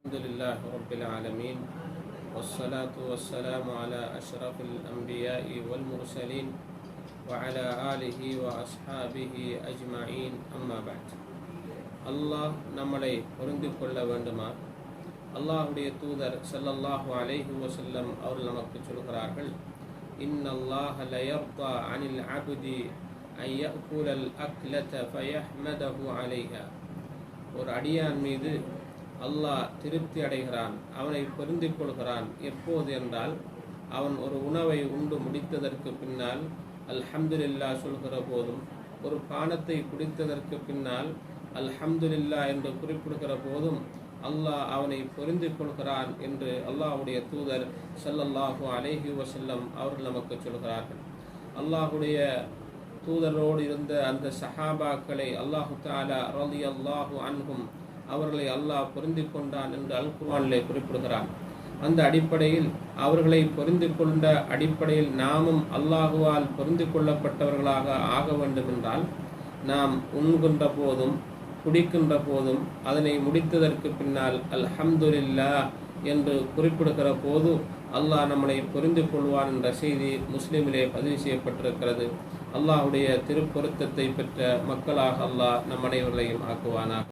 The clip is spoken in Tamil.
الحمد لله رب العالمين والصلاة والسلام على أشرف الأنبياء والمرسلين وعلى آله وأصحابه أجمعين. أما بعد الله نملي ورند كل وندما الله يتوذر صلى الله عليه وسلم أو لمك إن الله لا يرضى عن العبد أن يأكل الأكلة فيحمده عليها. ஒரு அடியான் மீது அல்லாஹ் திருப்தி அடைகிறான் அவனை பொருந்திக் கொள்கிறான். எப்போது என்றால் அவன் ஒரு உணவை உண்டு முடித்ததற்கு பின்னால் அல்ஹம்துலில்லா சொல்கிற போதும் ஒரு பானத்தை குடித்ததற்கு பின்னால் அல்ஹம்துலில்லா என்று குறிப்பிடுகிற போதும் அல்லாஹ் அவனை பொருந்திக் கொள்கிறான் என்று அல்லாஹுடைய தூதர் சல்லல்லாஹு அலேஹி வசல்லம் அவர்கள் நமக்கு சொல்கிறார்கள். அல்லாஹுடைய தூதரோடு இருந்த அந்த சஹாபாக்களை அல்லாஹு தாலா ரலி அல்லாஹு அன்ஹும் அவர்களை அல்லாஹ் பொருந்தி கொண்டான் என்று அல் குர்வானிலே குறிப்பிடுகிறான். அந்த அடிப்படையில் அவர்களை பொருந்தி கொண்ட அடிப்படையில் நாமும் அல்லாஹுவால் பொருந்தி கொள்ளப்பட்டவர்களாக ஆக வேண்டும் என்றால் நாம் உண்கின்ற போதும் குடிக்கின்ற போதும் அதனை முடித்ததற்கு பின்னால் அல்ஹம்துலில்லா என்று குறிப்பிடுகிற போது அல்லாஹ் நம்மளை புரிந்து கொள்வான் என்ற செய்தி முஸ்லிமிலே பதிவு செய்யப்பட்டிருக்கிறது. அல்லாஹுடைய திருப்பொருத்தத்தை பெற்ற மக்களாக அல்லாஹ் நம் அனைவர்களையும் ஆக்குவானாக.